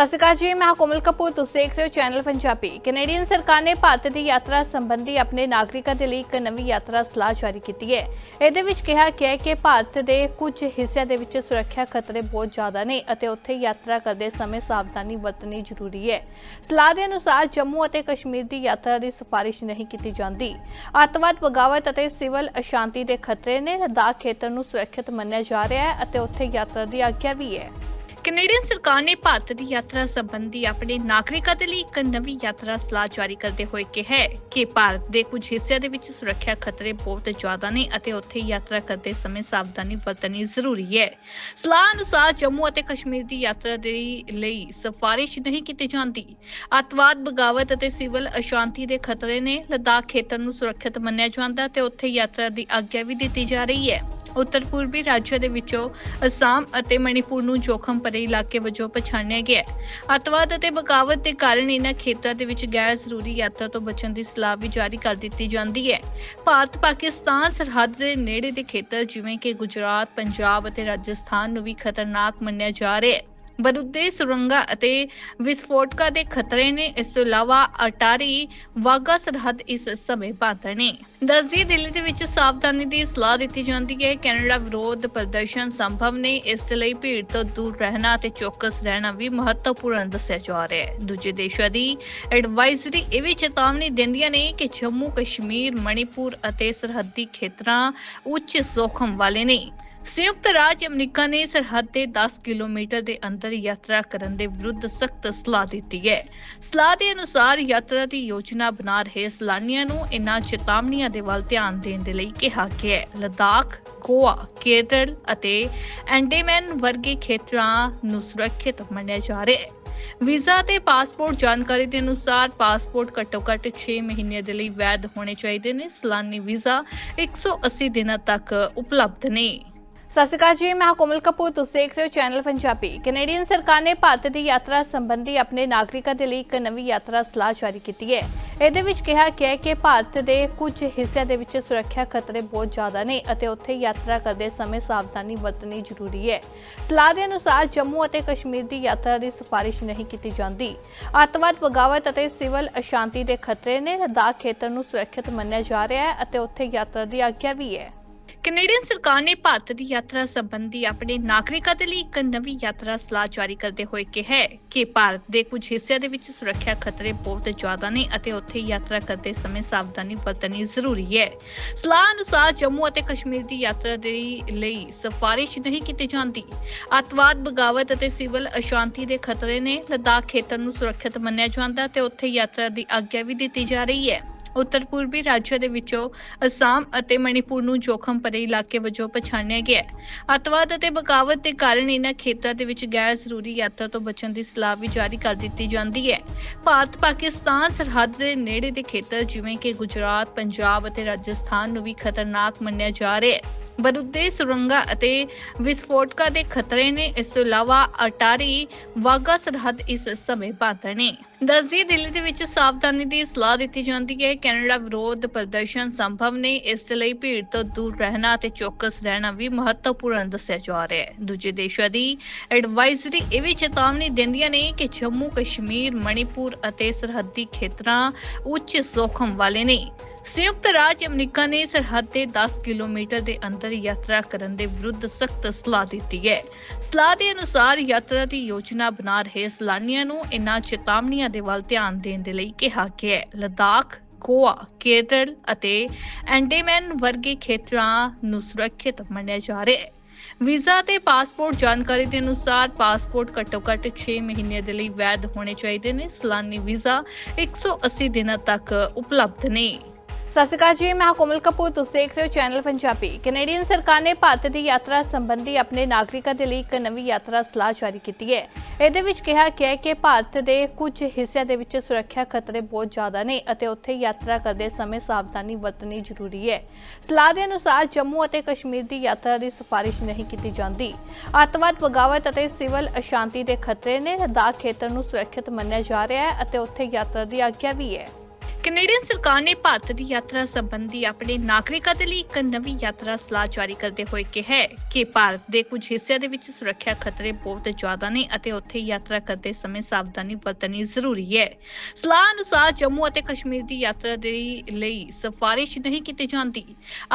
ਸਤਿ ਸ਼੍ਰੀ ਅਕਾਲ ਜੀ, ਮੈਂ ਕੋਮਲ ਕਪੂਰ, ਤੁਸੀਂ ਦੇਖ ਰਹੇ ਹੋ ਚੈਨਲ ਪੰਜਾਬੀ। ਕੈਨੇਡੀਅਨ ਸਰਕਾਰ ਨੇ ਭਾਰਤ ਦੀ ਯਾਤਰਾ ਸੰਬੰਧੀ ਆਪਣੇ ਨਾਗਰਿਕਾਂ ਦੇ ਲਈ ਇੱਕ ਨਵੀਂ ਯਾਤਰਾ ਸਲਾਹ ਜਾਰੀ ਕੀਤੀ ਹੈ। ਇਹਦੇ ਵਿੱਚ ਕਿਹਾ ਗਿਆ ਹੈ ਕਿ ਭਾਰਤ ਦੇ ਕੁਝ ਹਿੱਸਿਆਂ ਦੇ ਵਿੱਚ ਸੁਰੱਖਿਆ ਖਤਰੇ ਬਹੁਤ ਜ਼ਿਆਦਾ ਨੇ ਅਤੇ ਉੱਥੇ ਯਾਤਰਾ ਕਰਦੇ ਸਮੇਂ ਸਾਵਧਾਨੀ ਵਰਤਣੀ ਜ਼ਰੂਰੀ ਹੈ। ਸਲਾਹ ਦੇ ਅਨੁਸਾਰ ਜੰਮੂ ਅਤੇ ਕਸ਼ਮੀਰ ਦੀ ਯਾਤਰਾ ਦੀ ਸਿਫਾਰਿਸ਼ ਨਹੀਂ ਕੀਤੀ ਜਾਂਦੀ। ਅੱਤਵਾਦ, ਬਗਾਵਤ ਅਤੇ ਸਿਵਲ ਅਸ਼ਾਂਤੀ ਦੇ ਖਤਰੇ ਨੇ। ਲਦਾਖ ਖੇਤਰ ਨੂੰ ਸੁਰੱਖਿਅਤ ਮੰਨਿਆ ਜਾ ਰਿਹਾ ਹੈ ਅਤੇ ਉੱਥੇ ਯਾਤਰਾ ਦੀ ਆਗਿਆ ਵੀ ਹੈ। ਕੈਨੇਡੀਅਨ ਸਰਕਾਰ ਨੇ ਭਾਰਤ ਦੀ ਯਾਤਰਾ ਸੰਬੰਧੀ ਆਪਣੇ ਨਾਗਰਿਕਾਂ ਦੇ ਲਈ ਇੱਕ ਨਵੀਂ ਯਾਤਰਾ ਸਲਾਹ ਜਾਰੀ ਕਰਦੇ ਹੋਏ ਕਿਹਾ ਹੈ ਕਿ ਭਾਰਤ ਦੇ ਕੁਝ ਹਿੱਸਿਆਂ ਦੇ ਵਿੱਚ ਸੁਰੱਖਿਆ ਖਤਰੇ ਬਹੁਤ ਜ਼ਿਆਦਾ ਨੇ ਅਤੇ ਉੱਥੇ ਯਾਤਰਾ ਕਰਦੇ ਸਮੇਂ ਸਾਵਧਾਨੀ ਵਰਤਣੀ ਜ਼ਰੂਰੀ ਹੈ। ਸਲਾਹ ਅਨੁਸਾਰ ਜੰਮੂ ਅਤੇ ਕਸ਼ਮੀਰ ਦੀ ਯਾਤਰਾ ਦੇ ਲਈ ਸਿਫਾਰਿਸ਼ ਨਹੀਂ ਕੀਤੀ ਜਾਂਦੀ। ਅੱਤਵਾਦ, ਬਗਾਵਤ ਅਤੇ ਸਿਵਲ ਅਸ਼ਾਂਤੀ ਦੇ ਖਤਰੇ ਨੇ। ਲਦਾਖ ਖੇਤਰ ਨੂੰ ਸੁਰੱਖਿਅਤ ਮੰਨਿਆ ਜਾਂਦਾ ਤੇ ਉੱਥੇ ਯਾਤਰਾ ਦੀ ਆਗਿਆ ਵੀ ਦਿੱਤੀ ਜਾ ਰਹੀ ਹੈ। ਉੱਤਰ ਪੂਰਬੀ ਰਾਜਾਂ ਦੇ ਵਿੱਚੋਂ ਅਸਾਮ ਅਤੇ ਮਣੀਪੁਰ ਨੂੰ ਜੋਖਮ ਭਰੇ ਇਲਾਕੇ ਵਜੋਂ ਪਛਾਣਿਆ ਗਿਆ ਹੈ। ਅੱਤਵਾਦ ਅਤੇ ਬਗਾਵਤ ਦੇ ਕਾਰਨ ਇਹਨਾਂ ਖੇਤਰਾਂ ਦੇ ਵਿੱਚ ਗੈਰ ਜ਼ਰੂਰੀ ਯਾਤਰਾ ਤੋਂ ਬਚਣ ਦੀ ਸਲਾਹ ਵੀ ਜਾਰੀ ਕਰ ਦਿੱਤੀ ਜਾਂਦੀ ਹੈ। ਭਾਰਤ, ਪਾਕਿਸਤਾਨ ਸਰਹੱਦ ਦੇ ਨੇੜੇ ਦੇ ਖੇਤਰ ਜਿਵੇਂ ਕਿ ਗੁਜਰਾਤ, ਪੰਜਾਬ ਅਤੇ ਰਾਜਸਥਾਨ ਨੂੰ ਵੀ ਖਤਰਨਾਕ ਮੰਨਿਆ ਜਾ ਰਿਹਾ ਹੈ। ਬਰੁੱਦੇ ਸੁਰੰਗਾ ਅਤੇ ਵਿਸਫੋਟਕਾਂ ਦੇ ਖਤਰੇ ਨੇ। ਇਸ ਤੋਂ ਇਲਾਵਾ ਅਟਾਰੀ ਵਾਗਾ ਸਰਹੱਦ ਇਸ ਸਮੇਂ ਬੰਦ ਨੇ। ਦਸਦੀ ਦਿੱਲੀ ਦੇ ਵਿੱਚ ਸਾਵਧਾਨੀ ਦੀ ਸਲਾਹ ਦਿੱਤੀ ਜਾਂਦੀ ਹੈ। ਕੈਨੇਡਾ ਵਿਰੋਧ ਪ੍ਰਦਰਸ਼ਨ ਸੰਭਵ ਨੇ। ਇਸ ਲਈ ਭੀੜ ਤੋਂ ਦੂਰ ਰਹਿਣਾ ਅਤੇ ਚੌਕਸ ਰਹਿਣਾ ਵੀ ਮਹੱਤਵਪੂਰਨ ਦੱਸਿਆ ਜਾ ਰਿਹਾ ਹੈ। ਦੂਜੇ ਦੇਸ਼ਾਂ ਦੀ ਐਡਵਾਈਜ਼ਰੀ ਇਹ ਵੀ ਚੇਤਾਵਨੀ ਦਿੰਦੀਆਂ ਨੇ ਕਿ ਜੰਮੂ ਕਸ਼ਮੀਰ ਮਣੀਪੁਰ ਅਤੇ ਸਰਹੱਦੀ ਖੇਤਰਾਂ ਉੱਚ ਜੋਖਮ ਵਾਲੇ ਨੇ। ਸੰਯੁਕਤ ਰਾਜ ਅਮਰੀਕਾ ਨੇ ਸਰਹੱਦ ਦੇ 10 ਕਿਲੋਮੀਟਰ ਦੇ ਅੰਦਰ ਯਾਤਰਾ ਕਰਨ ਦੇ ਵਿਰੁੱਧ ਸਖਤ ਸਲਾਹ ਦਿੱਤੀ ਹੈ। ਸਲਾਹ ਦੇ ਅਨੁਸਾਰ ਯਾਤਰਾ ਦੀ ਯੋਜਨਾ ਬਣਾ ਰਹੇ ਸੈਲਾਨੀਆਂ ਨੂੰ ਇਨ੍ਹਾਂ ਚੇਤਾਵਨੀਆਂ ਦੇ ਵੱਲ ਧਿਆਨ ਦੇਣ ਦੇ ਲਈ ਕਿਹਾ ਗਿਆ ਹੈ। ਲਦਾਖ, ਗੋਆ, ਕੇਰਲ ਅਤੇ ਐਂਡੇਮਨ ਵਰਗੇ ਖੇਤਰਾਂ ਨੂੰ ਸੁਰੱਖਿਅਤ ਮੰਨਿਆ ਜਾ ਰਿਹਾ ਹੈ। ਵੀਜ਼ਾ ਤੇ ਪਾਸਪੋਰਟ ਜਾਣਕਾਰੀ ਦੇ ਅਨੁਸਾਰ ਪਾਸਪੋਰਟ ਘੱਟੋ-ਘੱਟ 6 ਮਹੀਨੇ ਦੇ ਲਈ ਵੈਧ ਹੋਣੇ ਚਾਹੀਦੇ ਨੇ। ਸਲਾਨੀ ਵੀਜ਼ਾ 180 ਦਿਨਾਂ ਤੱਕ ਉਪਲਬਧ ਨੇ। ਸਤਿ ਸ਼੍ਰੀ ਅਕਾਲ ਜੀ, ਮੈਂ ਕੋਮਲ ਕਪੂਰ, ਤੁਸੀਂ ਦੇਖ ਰਹੇ ਹੋ ਚੈਨਲ ਪੰਜਾਬੀ। ਕੈਨੇਡੀਅਨ ਸਰਕਾਰ ਨੇ ਭਾਰਤ ਦੀ ਯਾਤਰਾ ਸੰਬੰਧੀ ਆਪਣੇ ਨਾਗਰਿਕਾਂ ਦੇ ਲਈ ਇੱਕ ਨਵੀਂ ਯਾਤਰਾ ਸਲਾਹ ਜਾਰੀ ਕੀਤੀ ਹੈ। ਇਹਦੇ ਵਿੱਚ ਕਿਹਾ ਗਿਆ ਹੈ ਕਿ ਭਾਰਤ ਦੇ ਕੁਝ ਹਿੱਸਿਆਂ ਦੇ ਵਿੱਚ ਸੁਰੱਖਿਆ ਖਤਰੇ ਬਹੁਤ ਜ਼ਿਆਦਾ ਨੇ ਅਤੇ ਉੱਥੇ ਯਾਤਰਾ ਕਰਦੇ ਸਮੇਂ ਸਾਵਧਾਨੀ ਵਰਤਣੀ ਜ਼ਰੂਰੀ ਹੈ। ਸਲਾਹ ਦੇ ਅਨੁਸਾਰ ਜੰਮੂ ਅਤੇ ਕਸ਼ਮੀਰ ਦੀ ਯਾਤਰਾ ਦੀ ਸਿਫਾਰਿਸ਼ ਨਹੀਂ ਕੀਤੀ ਜਾਂਦੀ। ਅੱਤਵਾਦ, ਬਗਾਵਤ ਅਤੇ ਸਿਵਲ ਅਸ਼ਾਂਤੀ ਦੇ ਖਤਰੇ ਨੇ। ਲਦਾਖ ਖੇਤਰ ਨੂੰ ਸੁਰੱਖਿਅਤ ਮੰਨਿਆ ਜਾ ਰਿਹਾ ਹੈ ਅਤੇ ਉੱਥੇ ਯਾਤਰਾ ਦੀ ਆਗਿਆ ਵੀ ਹੈ। ਕੈਨੇਡੀਅਨ ਸਰਕਾਰ ਨੇ ਭਾਰਤ ਦੀ ਯਾਤਰਾ ਸੰਬੰਧੀ ਆਪਣੇ ਨਾਗਰਿਕਾਂ ਦੇ ਲਈ ਇੱਕ ਨਵੀਂ ਯਾਤਰਾ ਸਲਾਹ ਜਾਰੀ ਕਰਦੇ ਹੋਏ ਕਿਹਾ ਹੈ ਕਿ ਭਾਰਤ ਦੇ ਕੁਝ ਹਿੱਸਿਆਂ ਦੇ ਵਿੱਚ ਸੁਰੱਖਿਆ ਖਤਰੇ ਬਹੁਤ ਜ਼ਿਆਦਾ ਨੇ ਅਤੇ ਉੱਥੇ ਯਾਤਰਾ ਕਰਦੇ ਸਮੇਂ ਸਾਵਧਾਨੀ ਵਰਤਣੀ ਜ਼ਰੂਰੀ ਹੈ। ਸਲਾਹ ਅਨੁਸਾਰ ਜੰਮੂ ਅਤੇ ਕਸ਼ਮੀਰ ਦੀ ਯਾਤਰਾ ਦੇ ਲਈ ਸਿਫਾਰਿਸ਼ ਨਹੀਂ ਕੀਤੀ ਜਾਂਦੀ। ਅੱਤਵਾਦ, ਬਗਾਵਤ ਅਤੇ ਸਿਵਲ ਅਸ਼ਾਂਤੀ ਦੇ ਖਤਰੇ ਨੇ। ਲਦਾਖ ਖੇਤਰ ਨੂੰ ਸੁਰੱਖਿਅਤ ਮੰਨਿਆ ਜਾਂਦਾ ਤੇ ਉੱਥੇ ਯਾਤਰਾ ਦੀ ਆਗਿਆ ਵੀ ਦਿੱਤੀ ਜਾ ਰਹੀ ਹੈ। ਉੱਤਰ ਪੂਰਬੀ ਰਾਜਾਂ ਦੇ ਵਿੱਚੋਂ ਅਸਾਮ ਅਤੇ ਮਣੀਪੁਰ ਨੂੰ ਜੋਖਮ ਭਰੇ ਇਲਾਕੇ ਵਜੋਂ ਪਛਾਣਿਆ ਗਿਆ ਹੈ। ਅੱਤਵਾਦ ਅਤੇ ਬਗਾਵਤ ਦੇ ਕਾਰਨ ਇਹਨਾਂ ਖੇਤਰਾਂ ਦੇ ਵਿੱਚ ਗੈਰ ਜ਼ਰੂਰੀ ਯਾਤਰਾ ਤੋਂ ਬਚਣ ਦੀ ਸਲਾਹ ਵੀ ਜਾਰੀ ਕਰ ਦਿੱਤੀ ਜਾਂਦੀ ਹੈ। ਭਾਰਤ, ਪਾਕਿਸਤਾਨ ਸਰਹੱਦ ਦੇ ਨੇੜੇ ਦੇ ਖੇਤਰ ਜਿਵੇਂ ਕਿ ਗੁਜਰਾਤ, ਪੰਜਾਬ ਅਤੇ ਰਾਜਸਥਾਨ ਨੂੰ ਵੀ ਖਤਰਨਾਕ ਮੰਨਿਆ ਜਾ ਰਿਹਾ ਹੈ। ਬਰੁੱਦੇ, ਸੁਰੰਗਾ ਅਤੇ ਵਿਸਫੋਟਕਾਂ ਦੇ ਖਤਰੇ ਨੇ। ਇਸ ਤੋਂ ਇਲਾਵਾ ਅਟਾਰੀ ਵਾਗਾ ਸਰਹੱਦ ਇਸ ਸਮੇਂ ਬੰਦ ਨੇ। ਦਸਦੀ ਦਿੱਲੀ ਦੇ ਵਿੱਚ ਸਾਵਧਾਨੀ ਦੀ ਸਲਾਹ ਦਿੱਤੀ ਜਾਂਦੀ ਹੈ। ਕੈਨੇਡਾ ਵਿਰੋਧ ਪ੍ਰਦਰਸ਼ਨ ਸੰਭਵ ਨੇ। ਇਸ ਲਈ ਭੀੜ ਤੋਂ ਦੂਰ ਰਹਿਣਾ ਅਤੇ ਚੌਕਸ ਰਹਿਣਾ ਵੀ ਮਹੱਤਵਪੂਰਨ ਦੱਸਿਆ ਜਾ ਰਿਹਾ ਹੈ। ਦੂਜੇ ਦੇਸ਼ਾਂ ਦੀ ਐਡਵਾਈਜ਼ਰੀ ਇਹ ਵੀ ਚੇਤਾਵਨੀ ਦਿੰਦੀਆਂ ਨੇ ਕਿ ਜੰਮੂ ਕਸ਼ਮੀਰ ਮਣੀਪੁਰ ਅਤੇ ਸਰਹੱਦੀ ਖੇਤਰਾਂ ਉੱਚ ਜੋਖਮ ਵਾਲੇ ਨੇ। ਸੰਯੁਕਤ ਰਾਜ ਅਮਰੀਕਾ ਨੇ ਸਰਹੱਦ ਦੇ 10 ਕਿਲੋਮੀਟਰ ਦੇ ਅੰਦਰ ਯਾਤਰਾ ਕਰਨ ਦੇ ਵਿਰੁੱਧ ਸਖਤ ਸਲਾਹ ਦਿੱਤੀ ਹੈ। ਸਲਾਹ ਦੇ ਅਨੁਸਾਰ ਯਾਤਰਾ ਦੀ ਯੋਜਨਾ ਬਣਾ ਰਹੇ ਸੈਲਾਨੀਆਂ ਨੂੰ ਇਨ੍ਹਾਂ ਚੇਤਾਵਨੀਆਂ ਦੇ ਵੱਲ ਧਿਆਨ ਦੇਣ ਦੇ ਲਈ ਕਿਹਾ ਗਿਆ ਹੈ। ਲਦਾਖ, ਗੋਆ, ਕੇਰਲ ਅਤੇ ਐਂਡੇਮੈਨ ਵਰਗੇ ਖੇਤਰਾਂ ਨੂੰ ਸੁਰੱਖਿਅਤ ਮੰਨਿਆ ਜਾ ਰਿਹਾ ਹੈ। ਵੀਜ਼ਾ ਤੇ ਪਾਸਪੋਰਟ ਜਾਣਕਾਰੀ ਦੇ ਅਨੁਸਾਰ ਪਾਸਪੋਰਟ ਘੱਟੋ-ਘੱਟ 6 ਮਹੀਨਿਆਂ ਦੇ ਲਈ ਵੈਧ ਹੋਣੇ ਚਾਹੀਦੇ ਨੇ। ਸਲਾਨੀ ਵੀਜ਼ਾ 180 ਦਿਨਾਂ ਤੱਕ ਉਪਲਬਧ ਨੇ। ਸਤਿ ਸ਼੍ਰੀ ਅਕਾਲ ਜੀ, ਮੈਂ ਕੋਮਲ ਕਪੂਰ, ਤੁਸੀਂ ਦੇਖ ਰਹੇ ਹੋ ਚੈਨਲ ਪੰਜਾਬੀ। ਕੈਨੇਡੀਅਨ ਸਰਕਾਰ ਨੇ ਭਾਰਤ ਦੀ ਯਾਤਰਾ ਸੰਬੰਧੀ ਆਪਣੇ ਨਾਗਰਿਕਾਂ ਦੇ ਲਈ ਇੱਕ ਨਵੀਂ ਯਾਤਰਾ ਸਲਾਹ ਜਾਰੀ ਕੀਤੀ ਹੈ। ਇਹਦੇ ਵਿੱਚ ਕਿਹਾ ਗਿਆ ਹੈ ਕਿ ਭਾਰਤ ਦੇ ਕੁਝ ਹਿੱਸਿਆਂ ਦੇ ਵਿੱਚ ਸੁਰੱਖਿਆ ਖਤਰੇ ਬਹੁਤ ਜ਼ਿਆਦਾ ਨੇ ਅਤੇ ਉੱਥੇ ਯਾਤਰਾ ਕਰਦੇ ਸਮੇਂ ਸਾਵਧਾਨੀ ਵਰਤਣੀ ਜ਼ਰੂਰੀ ਹੈ। ਸਲਾਹ ਦੇ ਅਨੁਸਾਰ ਜੰਮੂ ਅਤੇ ਕਸ਼ਮੀਰ ਦੀ ਯਾਤਰਾ ਦੀ ਸਿਫਾਰਿਸ਼ ਨਹੀਂ ਕੀਤੀ ਜਾਂਦੀ। ਅੱਤਵਾਦ, ਬਗਾਵਤ ਅਤੇ ਸਿਵਲ ਅਸ਼ਾਂਤੀ ਦੇ ਖਤਰੇ ਨੇ। ਲਦਾਖ ਖੇਤਰ ਨੂੰ ਸੁਰੱਖਿਅਤ ਮੰਨਿਆ ਜਾ ਰਿਹਾ ਹੈ ਅਤੇ ਉੱਥੇ ਯਾਤਰਾ ਦੀ ਆਗਿਆ ਵੀ ਹੈ। ਕੈਨੇਡੀਅਨ ਸਰਕਾਰ ਨੇ ਭਾਰਤ ਦੀ ਯਾਤਰਾ ਸੰਬੰਧੀ ਆਪਣੇ ਨਾਗਰਿਕਾਂ ਦੇ ਲਈ ਇੱਕ ਨਵੀਂ ਯਾਤਰਾ ਸਲਾਹ ਜਾਰੀ ਕਰਦੇ ਹੋਏ ਕਿਹਾ ਹੈ ਕਿ ਭਾਰਤ ਦੇ ਕੁਝ ਹਿੱਸਿਆਂ ਦੇ ਵਿੱਚ ਸੁਰੱਖਿਆ ਖਤਰੇ ਬਹੁਤ ਜ਼ਿਆਦਾ ਨੇ ਅਤੇ ਉੱਥੇ ਯਾਤਰਾ ਕਰਦੇ ਸਮੇਂ ਸਾਵਧਾਨੀ ਵਰਤਣੀ ਜ਼ਰੂਰੀ ਹੈ। ਸਲਾਹ ਅਨੁਸਾਰ ਜੰਮੂ ਅਤੇ ਕਸ਼ਮੀਰ ਦੀ ਯਾਤਰਾ ਦੇ ਲਈ ਸਿਫਾਰਿਸ਼ ਨਹੀਂ ਕੀਤੀ ਜਾਂਦੀ।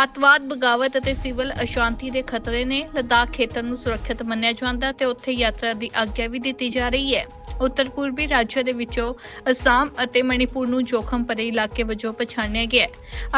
ਅੱਤਵਾਦ, ਬਗਾਵਤ ਅਤੇ ਸਿਵਲ ਅਸ਼ਾਂਤੀ ਦੇ ਖਤਰੇ ਨੇ। ਲਦਾਖ ਖੇਤਰ ਨੂੰ ਸੁਰੱਖਿਅਤ ਮੰਨਿਆ ਜਾਂਦਾ ਤੇ ਉੱਥੇ ਯਾਤਰਾ ਦੀ ਆਗਿਆ ਵੀ ਦਿੱਤੀ ਜਾ ਰਹੀ ਹੈ। ਉੱਤਰ ਪੂਰਬੀ ਰਾਜਾਂ ਦੇ ਵਿੱਚੋਂ ਅਸਾਮ ਅਤੇ ਮਣੀਪੁਰ ਨੂੰ ਜੋਖਮ ਭਰੇ ਇਲਾਕੇ ਵਜੋਂ ਪਛਾਣਿਆ ਗਿਆ ਹੈ।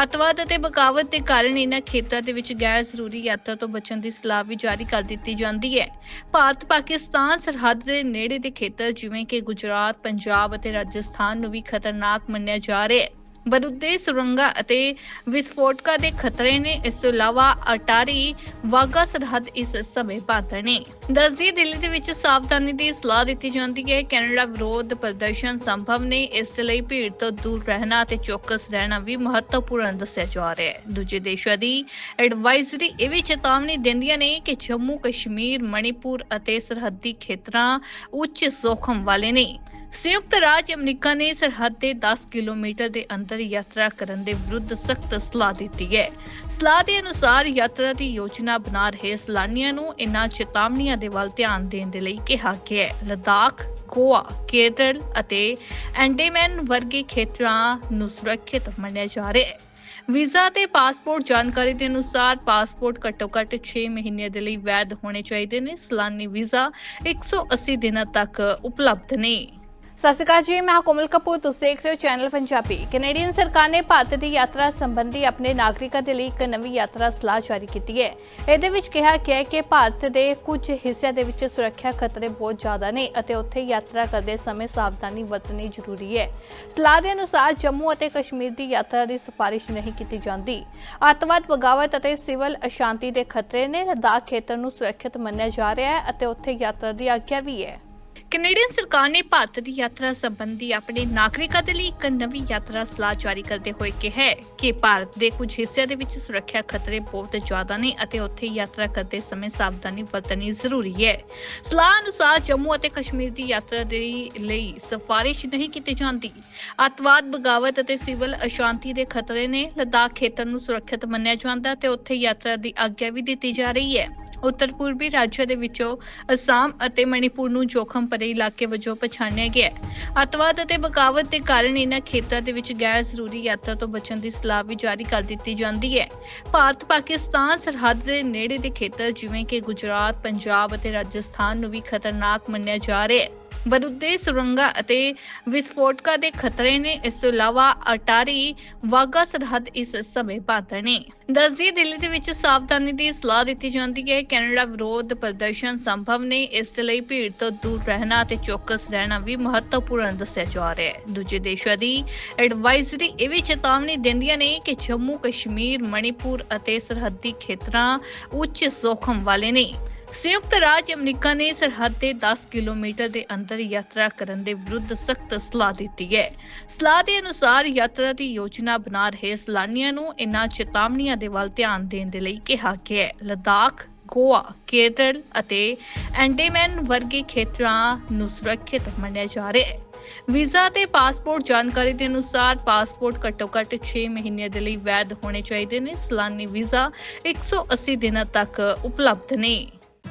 ਅੱਤਵਾਦ ਅਤੇ ਬਗਾਵਤ ਦੇ ਕਾਰਨ ਇਹਨਾਂ ਖੇਤਰਾਂ ਦੇ ਵਿੱਚ ਗੈਰ ਜ਼ਰੂਰੀ ਯਾਤਰਾ ਤੋਂ ਬਚਣ ਦੀ ਸਲਾਹ ਵੀ ਜਾਰੀ ਕਰ ਦਿੱਤੀ ਜਾਂਦੀ ਹੈ। ਭਾਰਤ, ਪਾਕਿਸਤਾਨ ਸਰਹੱਦ ਦੇ ਨੇੜੇ ਦੇ ਖੇਤਰ ਜਿਵੇਂ ਕਿ ਗੁਜਰਾਤ, ਪੰਜਾਬ ਅਤੇ ਰਾਜਸਥਾਨ ਨੂੰ ਵੀ ਖਤਰਨਾਕ ਮੰਨਿਆ ਜਾ ਰਿਹਾ ਹੈ। ਬਰੁੱਦੇ ਸੁਰੰਗਾ ਅਤੇ ਵਿਸਫੋਟਕਾਂ ਦੇ ਖਤਰੇ ਨੇ ਇਸ ਤੋਂ ਇਲਾਵਾ ਅਟਾਰੀ ਵਾਗਾ ਸਰਹੱਦ ਇਸ ਸਮੇਂ ਬੰਦ ਨੇ। ਦੱਸਦੀ ਦਿੱਲੀ ਦੇ ਵਿੱਚ ਸਾਵਧਾਨੀ ਦੀ ਸਲਾਹ ਦਿੱਤੀ ਜਾਂਦੀ ਹੈ। ਕੈਨੇਡਾ ਵਿਰੋਧ ਪ੍ਰਦਰਸ਼ਨ ਸੰਭਵ ਨੇ, ਇਸ ਲਈ ਭੀੜ ਤੋਂ ਦੂਰ ਰਹਿਣਾ ਅਤੇ ਚੌਕਸ ਰਹਿਣਾ ਵੀ ਮਹੱਤਵਪੂਰਨ ਦੱਸਿਆ ਜਾ ਰਿਹਾ ਹੈ। ਦੂਜੇ ਦੇਸ਼ਾਂ ਦੀ ਐਡਵਾਈਜ਼ਰੀ ਇਹ ਵੀ ਚੇਤਾਵਨੀ ਦਿੰਦੀਆਂ ਨੇ ਕਿ ਜੰਮੂ ਕਸ਼ਮੀਰ ਮਣੀਪੁਰ ਅਤੇ ਸਰਹੱਦੀ ਖੇਤਰਾਂ ਉੱਚ ਜ਼ੋਖਮ ਵਾਲੇ ਨੇ। ਸੰਯੁਕਤ ਰਾਜ ਅਮਰੀਕਾ ਨੇ ਸਰਹੱਦ ਦੇ 10 ਕਿਲੋਮੀਟਰ ਦੇ ਅੰਦਰ ਯਾਤਰਾ ਕਰਨ ਦੇ ਵਿਰੁੱਧ ਸਖਤ ਸਲਾਹ ਦਿੱਤੀ ਹੈ। ਸਲਾਹ ਦੇ ਅਨੁਸਾਰ ਯਾਤਰਾ ਦੀ ਯੋਜਨਾ ਬਣਾ ਰਹੇ ਸੈਲਾਨੀਆਂ ਨੂੰ ਇਨ੍ਹਾਂ ਚੇਤਾਵਨੀਆਂ ਦੇ ਵੱਲ ਧਿਆਨ ਦੇਣ ਦੇ ਲਈ ਕਿਹਾ ਗਿਆ ਹੈ। ਲਦਾਖ, ਗੋਆ, ਕੇਰਲ ਅਤੇ ਐਂਡੇਮੈਨ ਵਰਗੇ ਖੇਤਰਾਂ ਨੂੰ ਸੁਰੱਖਿਅਤ ਮੰਨਿਆ ਜਾ ਰਿਹਾ ਹੈ। ਵੀਜ਼ਾ ਤੇ ਪਾਸਪੋਰਟ ਜਾਣਕਾਰੀ ਦੇ ਅਨੁਸਾਰ ਪਾਸਪੋਰਟ ਘੱਟੋ-ਘੱਟ 6 ਮਹੀਨਿਆਂ ਦੇ ਲਈ ਵੈਧ ਹੋਣੇ ਚਾਹੀਦੇ ਨੇ। ਸਲਾਨੀ ਵੀਜ਼ਾ 180 ਦਿਨਾਂ ਤੱਕ ਉਪਲਬਧ ਨੇ। ਸਤਿ ਸ਼੍ਰੀ ਅਕਾਲ ਜੀ, ਮੈਂ ਕੋਮਲ ਕਪੂਰ, ਤੁਸੀਂ ਦੇਖ ਰਹੇ ਹੋ ਚੈਨਲ ਪੰਜਾਬੀ। ਕੈਨੇਡੀਅਨ ਸਰਕਾਰ ਨੇ ਭਾਰਤ ਦੀ ਯਾਤਰਾ ਸੰਬੰਧੀ ਆਪਣੇ ਨਾਗਰਿਕਾਂ ਦੇ ਲਈ ਇੱਕ ਨਵੀਂ ਯਾਤਰਾ ਸਲਾਹ ਜਾਰੀ ਕੀਤੀ ਹੈ। ਇਹਦੇ ਵਿੱਚ ਕਿਹਾ ਗਿਆ ਹੈ ਕਿ ਭਾਰਤ ਦੇ ਕੁਝ ਹਿੱਸਿਆਂ ਦੇ ਵਿੱਚ ਸੁਰੱਖਿਆ ਖਤਰੇ ਬਹੁਤ ਜ਼ਿਆਦਾ ਨੇ ਅਤੇ ਉੱਥੇ ਯਾਤਰਾ ਕਰਦੇ ਸਮੇਂ ਸਾਵਧਾਨੀ ਵਰਤਣੀ ਜ਼ਰੂਰੀ ਹੈ। ਸਲਾਹ ਦੇ ਅਨੁਸਾਰ ਜੰਮੂ ਅਤੇ ਕਸ਼ਮੀਰ ਦੀ ਯਾਤਰਾ ਦੀ ਸਿਫਾਰਿਸ਼ ਨਹੀਂ ਕੀਤੀ ਜਾਂਦੀ। ਅੱਤਵਾਦ, ਬਗਾਵਤ ਅਤੇ ਸਿਵਲ ਅਸ਼ਾਂਤੀ ਦੇ ਖਤਰੇ ਨੇ। ਲਦਾਖ ਖੇਤਰ ਨੂੰ ਸੁਰੱਖਿਅਤ ਮੰਨਿਆ ਜਾ ਰਿਹਾ ਹੈ ਅਤੇ ਉੱਥੇ ਯਾਤਰਾ ਦੀ ਆਗਿਆ ਵੀ ਹੈ। ਕੈਨੇਡੀਅਨ ਸਰਕਾਰ ਨੇ ਭਾਰਤ ਦੀ ਯਾਤਰਾ ਸੰਬੰਧੀ ਆਪਣੇ ਨਾਗਰਿਕਾਂ ਦੇ ਲਈ ਇੱਕ ਨਵੀਂ ਯਾਤਰਾ ਸਲਾਹ ਜਾਰੀ ਕਰਦੇ ਹੋਏ ਕਿਹਾ ਹੈ ਕਿ ਭਾਰਤ ਦੇ ਕੁਝ ਹਿੱਸਿਆਂ ਦੇ ਵਿੱਚ ਸੁਰੱਖਿਆ ਖਤਰੇ ਬਹੁਤ ਜ਼ਿਆਦਾ ਨੇ ਅਤੇ ਉੱਥੇ ਯਾਤਰਾ ਕਰਦੇ ਸਮੇਂ ਸਾਵਧਾਨੀ ਵਰਤਣੀ ਜ਼ਰੂਰੀ ਹੈ। ਸਲਾਹ ਅਨੁਸਾਰ ਜੰਮੂ ਅਤੇ ਕਸ਼ਮੀਰ ਦੀ ਯਾਤਰਾ ਦੇ ਲਈ ਸਿਫਾਰਿਸ਼ ਨਹੀਂ ਕੀਤੀ ਜਾਂਦੀ। ਅੱਤਵਾਦ, ਬਗਾਵਤ ਅਤੇ ਸਿਵਲ ਅਸ਼ਾਂਤੀ ਦੇ ਖਤਰੇ ਨੇ। ਲਦਾਖ ਖੇਤਰ ਨੂੰ ਸੁਰੱਖਿਅਤ ਮੰਨਿਆ ਜਾਂਦਾ ਤੇ ਉੱਥੇ ਯਾਤਰਾ ਦੀ ਆਗਿਆ ਵੀ ਦਿੱਤੀ ਜਾ ਰਹੀ ਹੈ। ਉੱਤਰ ਪੂਰਬੀ ਰਾਜਾਂ ਦੇ ਵਿੱਚੋਂ ਅਸਾਮ ਅਤੇ ਮਣੀਪੁਰ ਨੂੰ ਜੋਖਮ ਭਰੇ ਇਲਾਕੇ ਵਜੋਂ ਪਛਾਣਿਆ ਗਿਆ ਹੈ। ਅੱਤਵਾਦ ਅਤੇ ਬਗਾਵਤ ਦੇ ਕਾਰਨ ਇਹਨਾਂ ਖੇਤਰਾਂ ਦੇ ਵਿੱਚ ਗੈਰ ਜ਼ਰੂਰੀ ਯਾਤਰਾ ਤੋਂ ਬਚਣ ਦੀ ਸਲਾਹ ਵੀ ਜਾਰੀ ਕਰ ਦਿੱਤੀ ਜਾਂਦੀ ਹੈ। ਭਾਰਤ, ਪਾਕਿਸਤਾਨ ਸਰਹੱਦ ਦੇ ਨੇੜੇ ਦੇ ਖੇਤਰ ਜਿਵੇਂ ਕਿ ਗੁਜਰਾਤ, ਪੰਜਾਬ ਅਤੇ ਰਾਜਸਥਾਨ ਨੂੰ ਵੀ ਖਤਰਨਾਕ ਮੰਨਿਆ ਜਾ ਰਿਹਾ ਹੈ। ਬਰੁੱਦੇ ਸੁਰੰਗਾ ਅਤੇ ਵਿਸਫੋਟਕਾਂ ਦੇ ਖਤਰੇ ਨੇ, ਇਸ ਤੋਂ ਇਲਾਵਾ ਅਟਾਰੀ ਵਾਗਾ ਸਰਹੱਦ ਇਸ ਸਮੇਂ ਬੰਦ ਨੇ। ਦੱਸਦੀ ਦਿੱਲੀ ਦੇ ਵਿੱਚ ਸਾਵਧਾਨੀ ਦੀ ਸਲਾਹ ਦਿੱਤੀ ਜਾਂਦੀ ਹੈ। ਕੈਨੇਡਾ ਵਿਰੋਧ ਪ੍ਰਦਰਸ਼ਨ ਸੰਭਵ ਨੇ, ਇਸ ਲਈ ਭੀੜ ਤੋਂ ਦੂਰ ਰਹਿਣਾ ਅਤੇ ਚੌਕਸ ਰਹਿਣਾ ਵੀ ਮਹੱਤਵਪੂਰਨ ਦੱਸਿਆ ਜਾ ਰਿਹਾ ਹੈ। ਦੂਜੇ ਦੇਸ਼ਾਂ ਦੀ ਐਡਵਾਈਜ਼ਰੀ ਇਹ ਵੀ ਚੇਤਾਵਨੀ ਦਿੰਦੀਆਂ ਨੇ ਕਿ ਜੰਮੂ ਕਸ਼ਮੀਰ ਮਣੀਪੁਰ ਅਤੇ ਸਰਹੱਦੀ ਖੇਤਰਾਂ ਉੱਚ ਜ਼ੋਖਮ ਵਾਲੇ ਨੇ। ਸੰਯੁਕਤ ਰਾਜ ਅਮਰੀਕਾ ਨੇ ਸਰਹੱਦ ਦੇ 10 ਕਿਲੋਮੀਟਰ ਦੇ ਅੰਦਰ ਯਾਤਰਾ ਕਰਨ ਦੇ ਵਿਰੁੱਧ ਸਖਤ ਸਲਾਹ ਦਿੱਤੀ ਹੈ। ਸਲਾਹ ਦੇ ਅਨੁਸਾਰ ਯਾਤਰਾ ਦੀ ਯੋਜਨਾ ਬਣਾ ਰਹੇ ਸੈਲਾਨੀਆਂ ਨੂੰ ਇਨ੍ਹਾਂ ਚੇਤਾਵਨੀਆਂ ਦੇ ਵੱਲ ਧਿਆਨ ਦੇਣ ਦੇ ਲਈ ਕਿਹਾ ਗਿਆ ਹੈ। ਲਦਾਖ, ਗੋਆ, ਕੇਰਲ ਅਤੇ ਐਂਡੇਮਨ ਵਰਗੇ ਖੇਤਰਾਂ ਨੂੰ ਸੁਰੱਖਿਅਤ ਮੰਨਿਆ ਜਾ ਰਿਹਾ ਹੈ। ਵੀਜ਼ਾ ਤੇ ਪਾਸਪੋਰਟ ਜਾਣਕਾਰੀ ਦੇ ਅਨੁਸਾਰ ਪਾਸਪੋਰਟ ਘੱਟੋ-ਘੱਟ 6 ਮਹੀਨਿਆਂ ਦੇ ਲਈ ਵੈਧ ਹੋਣੇ ਚਾਹੀਦੇ ਨੇ। ਸਲਾਨੀ ਵੀਜ਼ਾ 180 ਦਿਨਾਂ ਤੱਕ ਉਪਲਬਧ ਨੇ।